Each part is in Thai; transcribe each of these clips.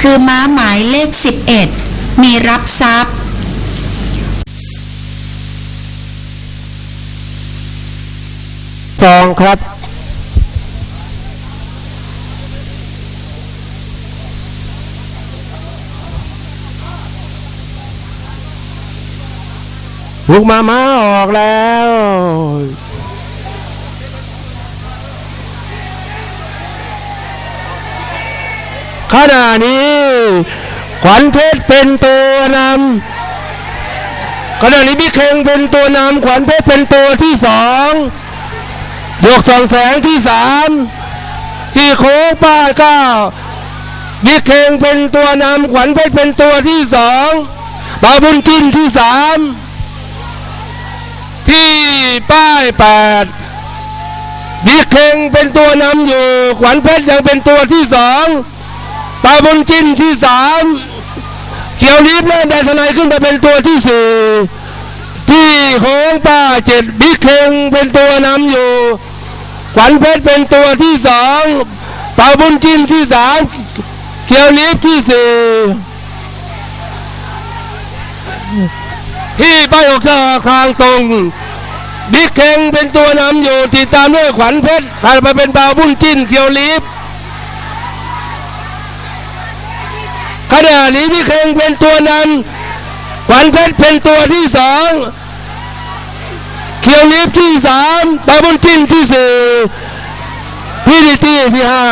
คือม้าหมายเลข 11 มีรับทรัพย์ซองครับลูกมาม้าออกแล้ว ขณะนี้ ขวัญเพชรเป็นตัวนำขณะนี้พี่เคงเป็นตัวนำขวัญเพชรเป็นตัวที่สองยกสองแสงที่สามที่โค้งป้ายเก้าบิ๊กเคงเป็นตัวนำขวัญเพชรเป็นตัวที่สองบาบุญจินที่สามที่ป้ายแปดบิ๊กเคงเป็นตัวนำอยู่ ขวัญเพชรยังเป็นตัวที่สอง บาบุญจินที่สามเขียวลิฟเล่นได้ทนายขึ้นมาเป็นตัวที่สี่ที่โค้งป้าเจ็ดบิ๊กเคงเป็นตัวนำอยู่ ขวัญเพชรเป็นตัวที่สองปาบุญจินที่สามเขียวลิฟที่สี่ที่ป้ายอกสาคางทรงบิ๊กเคงเป็นตัวนำอยู่ติดตามด้วยขวัญเพชรถัดมาเป็นปาบุญจินเขียวลิฟ ขณะนี้พี่เคงเป็นตัวนำขวัญเพชรเป็นตัวที่สองเคียวลิฟที่สามบาบุญจินที่สี่พี่ดิตี้ที่ห้า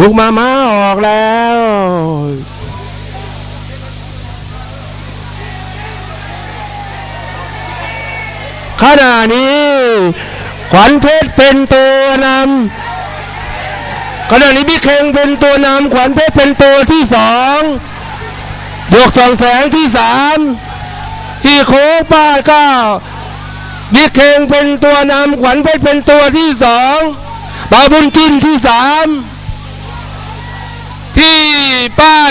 ลูกมาม้าออกแล้ว ขณะนี้ ขวัญเพชรเป็นตัวนำขณะนี้พี่เคงเป็นตัวนำขวัญเพชรเป็นตัวที่สองยกสองแสงที่สามที่โค้งป้าเก้าบิ๊กเคงเป็นตัวนำขวัญเพชรเป็นตัวที่สองบาบุญจินที่สาม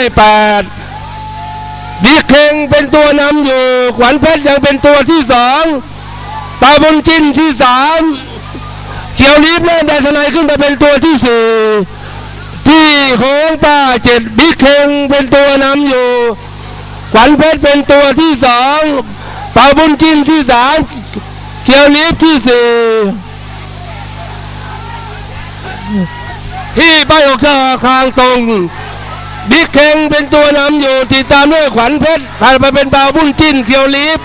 ได้แปดดีเคงเป็นตัวนำอยู่ ขวัญเพชรยังเป็นตัวที่สองตาบนจินที่สามเขียวลีฟเล่นแดนทนายขึ้นมาเป็นตัวที่สี่ที่ของตาเจ็ดบิ๊กเคงเป็นตัวนำอยู่ ขวัญเพชรเป็นตัวที่สองปาบุญจินที่สามเขียวลีฟที่สี่ที่ไปออกจากทางตรง บิ๊กเคงเป็นตัวนำอยู่ติดตามด้วยขวัญเพชรถัดมาเป็นบาวบุญจิ้นเขียวลีฟ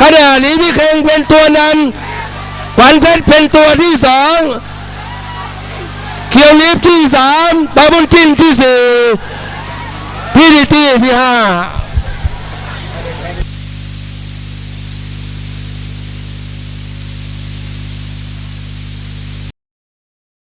ขณะนี้บิ๊กเคงเป็นตัวนำขวัญเพชรเป็นตัวที่สองเขียวลีฟที่สามบาวบุญจิ้นที่สี่พี่ดิตี้ที่ห้า